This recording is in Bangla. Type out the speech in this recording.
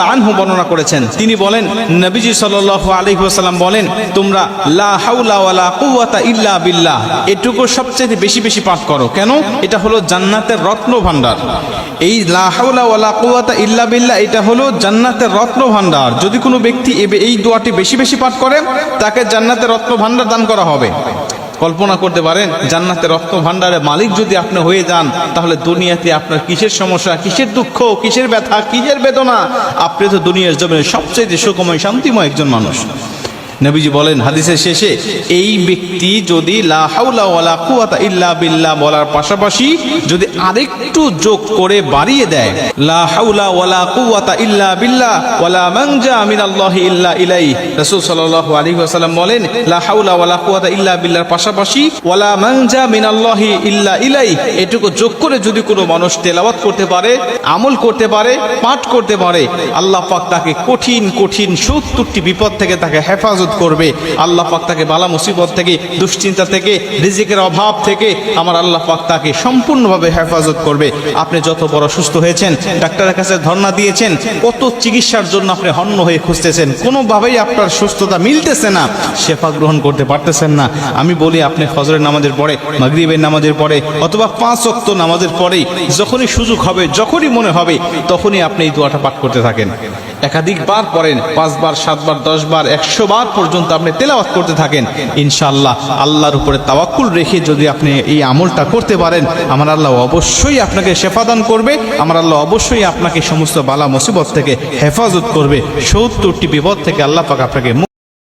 আনহু বর্ণনা করেছেন। তিনি বলেন, নবীজি সাল্লাল্লাহু আলাইহি ওয়াসাল্লাম বলেন, তোমরা লা হাওলা ওয়ালা কুওয়াতা ইল্লা বিল্লাহ। এটুকু সবচেয়ে বেশি বেশি পাঠ করো। কেন? এটা হলো জান্নাতের রত্ন ভান্ডার এই লা হাওলা ওয়ালা কুওয়াতা ইল্লা বিল্লাহ, এটা হলো জান্নাতের রত্ন ভান্ডার যদি কোনো ব্যক্তি এই দোয়াটি বেশি বেশি পাঠ করে, তাকে জান্নাতের রত্ন ভান্ডার দান করা হবে। কল্পনা করতে পারেন জান্নাতের রক্ত ভান্ডারের মালিক যদি আপনি হয়ে যান, তাহলে দুনিয়াতে আপনার কিসের সমস্যা, কিসের দুঃখ, কিসের ব্যথা, কিসের বেদনা? আপনি তো দুনিয়ার জমিনে সবচেয়ে সুখময়, শান্তিময় একজন মানুষ। নবীজি বলেন, হাদিসের শেষে এই ব্যক্তি যদি ইল্লা বলার পাশাপাশি যদি আরেকটু যোগ করে বাড়িয়ে দেয় ইল্লা এটুকু যোগ করে যদি কোনো মানুষ তেলাওয়াত করতে পারে, আমল করতে পারে, পাঠ করতে পারে, আল্লাহ পাক তাকে কঠিন কঠিন সত্তরটি বিপদ থেকে তাকে হেফাজত করবে। আল্লাহ পাক তাকে বালা মুসিবত থেকে, দুশ্চিন্তা থেকে, রিজিকের অভাব থেকে আমার আল্লাহ পাক তাকে সম্পূর্ণভাবে হেফাজত করবে। আপনি যত বড় সুস্থ হয়েছেন, ডাক্তারের কাছে ধর্ণা দিয়েছেন, কত চিকিৎসার জন্য আপনি হন্য হয়ে খুঁজতেছেন, কোনোভাবেই আপনার সুস্থতা মিলতেছে না, শেফা গ্রহণ করতে পারতেছেন না। আমি বলি, আপনি ফজরের নামাজের পরে, মাগরিবের নামাজের পরে, অথবা পাঁচ অক্ত নামাজের পরেই, যখনই সুযোগ হবে, যখনই মনে হবে, তখনই আপনি এই দোয়াটা পাঠ করতে থাকেন। একাধিকবার পড়েন, পাঁচবার, সাতবার, দশবার একশো বার পর্যন্ত আপনি তেলাওয়াত করতে থাকেন। ইনশাল্লাহ আল্লাহর উপরে তাওয়াক্কুল রেখে যদি আপনি এই আমলটা করতে পারেন, আমার আল্লাহ অবশ্যই আপনাকে শেফাদান করবে, আমার আল্লাহ অবশ্যই আপনাকে সমস্ত বালা মুসিবত থেকে হেফাজত করবে, সত্তরটি বিপদ থেকে আল্লাহ পাক আপনাকে